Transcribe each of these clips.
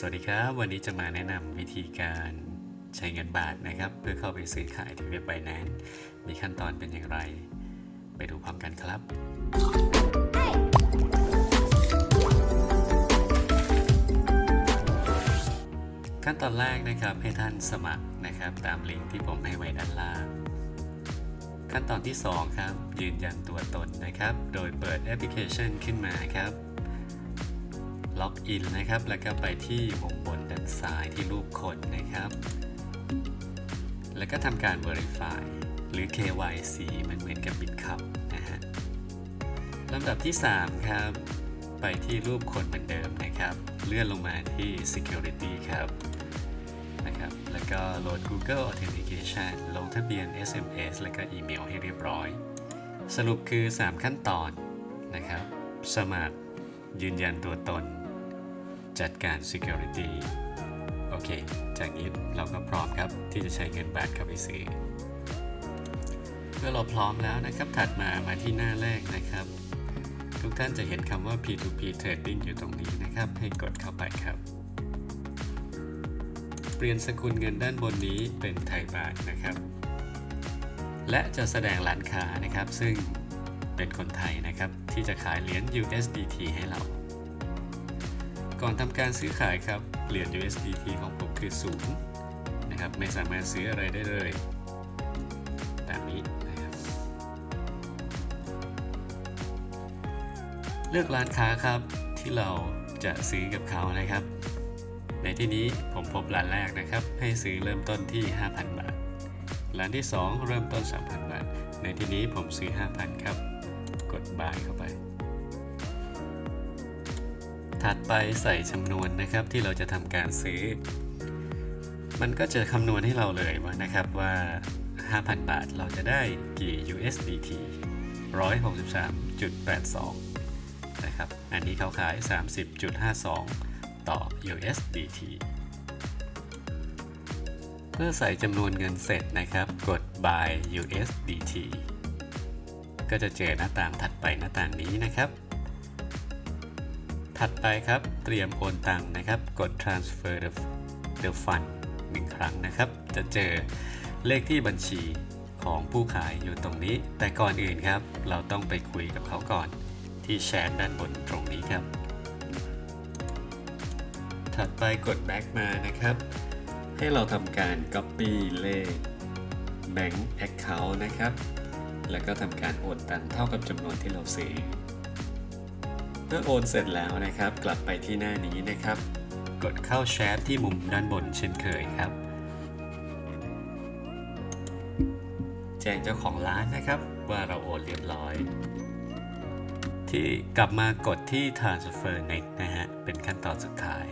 สวัสดีครับ วันนี้จะมาแนะนำวิธีการใช้เงินบาทนะครับ เพื่อเข้าไปซื้อขายที่เว็บไบแนนมีขั้นตอนเป็นอย่างไร ไปดูพร้อมกันครับ ขั้นตอนแรกนะครับให้ท่านสมัครนะครับ ตามลิงก์ที่ผมให้ไว้ด้านล่างขั้นตอนที่ 2 ครับ ยืนยันตัวตนนะครับ โดยเปิดแอปพลิเคชันขึ้นมาครับ ล็อกอินนะครับ แล้วก็ไปที่มุมบนด้านซ้ายที่รูปคนนะครับ แล้วก็ทำการ Verify หรือ KYC มันเหมือนกับ BitCup นะฮะลำดับที่ 3 ครับ ไปที่รูปคนเหมือนเดิมนะครับ เลื่อนลงมาที่ Security ครับนะครับ แล้วก็โหลด Google Authentication ลงทะเบียน SMS แล้วก็อีเมลให้เรียบร้อย สรุปคือ 3 ขั้นตอนนะครับ สมัครยืนยันตัวตน จัดการ Security โอเค จากนี้เราก็พร้อมครับที่จะใช้เงินบาทเข้าไปซื้อ เมื่อเราพร้อมแล้วนะครับ ถัดมามาที่หน้าแรกนะครับ ทุกท่านจะเห็นคำว่า P2P Trading อยู่ตรงนี้นะครับ ให้กดเข้าไปครับ เปลี่ยนสกุลเงินด้านบนนี้เป็นไทยบาทนะครับ และจะแสดงร้านค้านะครับ ซึ่งเป็นคนไทยนะครับ ที่จะขายเหรียญ USDT ให้เรา ก่อนทำการซื้อขายครับ เหรียญ USDT ของผมคือศูนย์นะครับ ไม่สามารถซื้ออะไรได้เลยแบบนี้นะครับ เลือกร้านค้าครับที่เราจะซื้อกับเขานะครับ ในที่นี้ผมพบร้านแรกนะครับ ให้ซื้อเริ่มต้นที่ 5,000 บาท ร้านที่ 2 เริ่มต้น 3,000 บาท ในที่นี้ผมซื้อ 5,000 ครับ กด buy เข้าไป ถัดไปใส่จำนวนนะครับที่เราจะทำการซื้อ มันก็จะคำนวณให้เราเลยว่านะครับว่า 5,000 บาทเราจะได้กี่ USDT 163.82 นะครับ อันนี้เขาขาย 30.52 ต่อ USDT เมื่อใส่จำนวนเงินเสร็จนะครับ กด buy USDT ก็จะเจอหน้าต่างถัดไปหน้าต่างนี้นะครับ ถัดไปครับ เตรียมโอนตังค์นะครับ กด transfer the the fund หนึ่งครั้งนะครับ จะเจอเลขที่บัญชีของผู้ขายอยู่ตรงนี้ แต่ก่อนอื่นครับ เราต้องไปคุยกับเขาก่อนที่แชทด้านบนตรงนี้ครับ ถัดไปกด back มานะครับ ให้เราทำการ copy เลข bank account นะครับ แล้วก็ทำการโอนตังค์เท่ากับจำนวนที่เราซื้อ เมื่อโอนเสร็จแล้วนะครับ กลับไปที่หน้านี้นะครับ กดเข้าแชทที่มุมด้านบนเช่นเคยครับ แจ้งเจ้าของร้านนะครับ ว่าเราโอนเรียบร้อย ที่กลับมากดที่ transfer next นะฮะ เป็นขั้นตอนสุดท้าย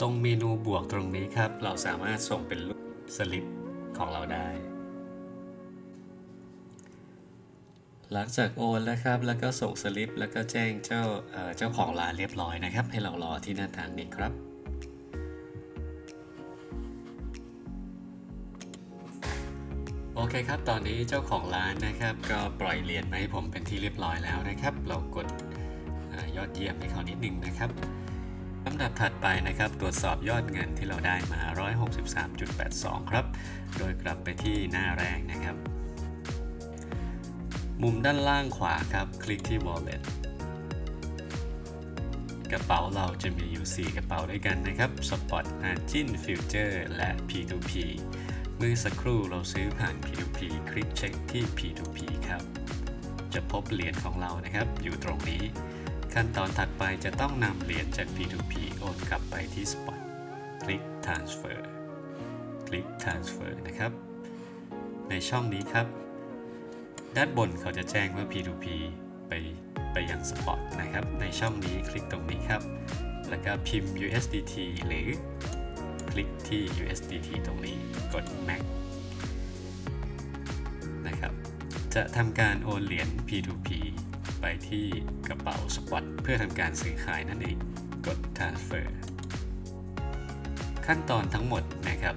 ตรงเมนูบวกตรงนี้ครับ เราสามารถส่งเป็นรูปสลิปของเราได้ หลังจากโอนแล้วครับ แล้วก็ส่งสลิป แล้วก็แจ้งเจ้าเจ้าของร้านเรียบร้อยนะครับ ให้เรารอที่หน้าทางนี้ครับ โอเคครับ ตอนนี้เจ้าของร้านนะครับ ก็ปล่อยเหรียญมาให้ผมเป็นที่เรียบร้อยแล้วนะครับ เรากดอยอดเยี่ยมให้เขานิดนึงนะครับลำดับถัดไปนะครับ ตรวจสอบยอดเงินที่เราได้มา 163.82 ครับ โดยกลับไปที่หน้าแรกนะครับ มุมด้านล่างขวาครับ คลิกที่ wallet กระเป๋าเราจะมีอยู่ 4 กระเป๋าด้วยกันนะครับ Spot Margin Future และ P2P เมื่อสักครู่เราซื้อผ่าน P2P คลิกเช็คที่ P2P ครับ จะพบเหรียญของเรานะครับ อยู่ตรงนี้ ขั้นตอนถัดไปจะต้องนำเหรียญจาก P2P โอนกลับไปที่ Spot คลิก Transfer คลิก Transfer นะครับ ในช่องนี้ครับ ด้านบนเขาจะแจ้งว่า P2P ไปไปยัง Spot นะครับ ในช่องนี้คลิกตรงนี้ครับ แล้วก็พิมพ์ USDT หรือคลิกที่ USDT ตรงนี้กด Max นะครับ จะทำการโอนเหรียญ P2P ไปที่กระเป๋า Spot เพื่อทำการซื้อขายนั่นเอง กด Transfer ขั้นตอนทั้งหมดนะครับ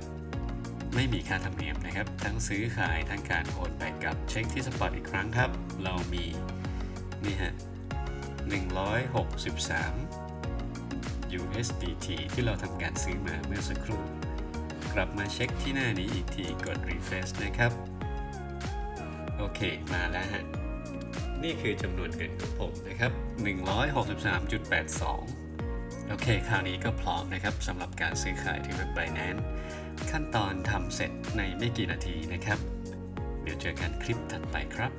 ไม่มีค่าธรรมเนียมนะครับ ทั้งซื้อขายทั้งการโอนไปกับเช็คที่สปอตอีกครั้งครับ เรามีนี่ฮะ163 USDT ที่เราทำการซื้อมาเมื่อสักครู่ กลับมาเช็คที่หน้านี้อีกทีกด refresh นะครับ โอเค มาแล้วฮะ นี่คือจำนวนเงินของผมนะครับ 163.82 โอเค คราวนี้ก็พร้อมนะครับสำหรับการซื้อขายที่เว็บ Binance ขั้นตอนทำเสร็จในไม่กี่นาทีนะครับ เดี๋ยวเจอกันคลิปถัดไปครับ